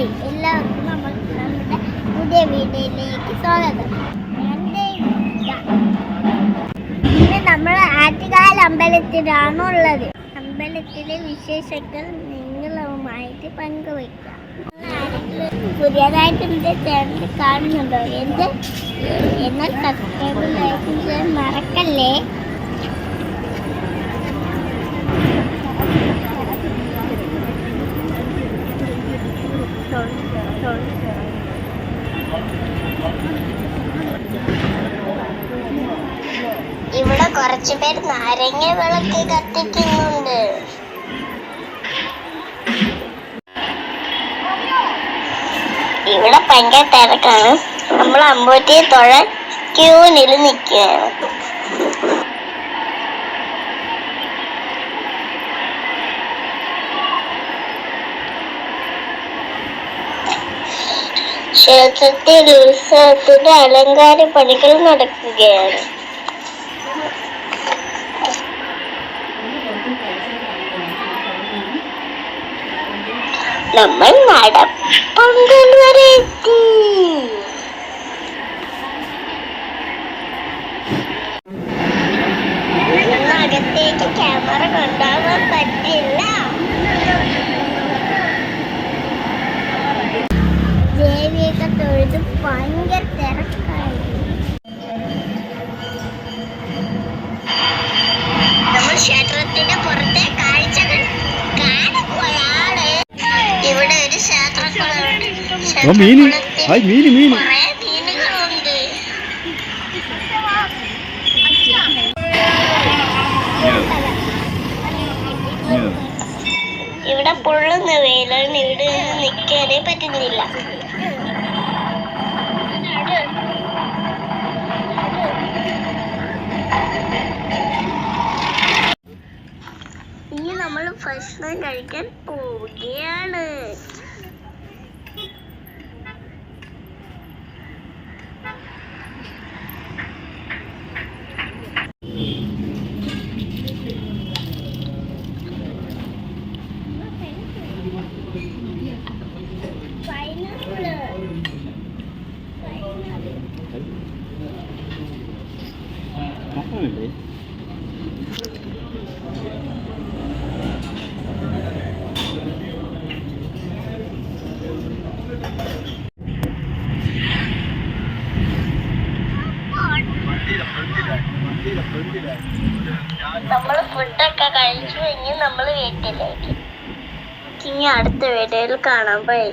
Hi എല്ലാവർക്കും നമ്മൾ നമ്മുടെ പുതിയ വീഡിയോയിലേക്ക് സ്വാഗതം. ഇന്ന് നമ്മൾ ആറ്റുകാൽ അമ്പലത്തിലാണ് ഉള്ളത്. അമ്പലത്തിലെ വിശേഷങ്ങൾ നിങ്ങളുമായിട്ട് പങ്കുവയ്ക്കാം. പുതിയതായിട്ട് ചാനൽ കാണുന്നുണ്ടോ? എന്ത് എന്നാൽ സബ്സ്ക്രൈബ് ചെയ്യാൻ മറക്കല്ലേ? ഇവിടെ കുറച്ചു പേര് നാരങ്ങ വിളക്ക് കത്തിക്കുന്നുണ്ട്. ഇവിടെ ഭയങ്കര തിരക്കാണ്. നമ്മൾ അമ്പൂറ്റിയെ തൊഴാൻ ക്യൂനിൽ നിൽക്കുകയാണ്. ക്ഷേത്രത്തിൽ ഉത്സവത്തിന്റെ അലങ്കാര പണികൾ നടക്കുകയാണ്. നമ്മൾ നടപ്പന്തൽ വരെ എത്തി. ക്യാമറ കൊണ്ടുപോകാൻ പറ്റില്ല. മീന്. ഹായ് മീന് മീന്. ഇവിടെ പൊള്ളുന്ന വെയിലാണ് ഇവിടെ നിന്ന് നിൽക്കാനേ പറ്റുന്നില്ല. ഇനി നമ്മൾ ഭക്ഷണം കഴിക്കാൻ പോവുകയാണ്. നമ്മൾ ഫുഡൊക്കെ കഴിച്ചു ഇനി നമ്മൾ വീട്ടിലേക്ക്. ഇനി അടുത്ത വീഡിയോയിൽ കാണാൻ പോയി.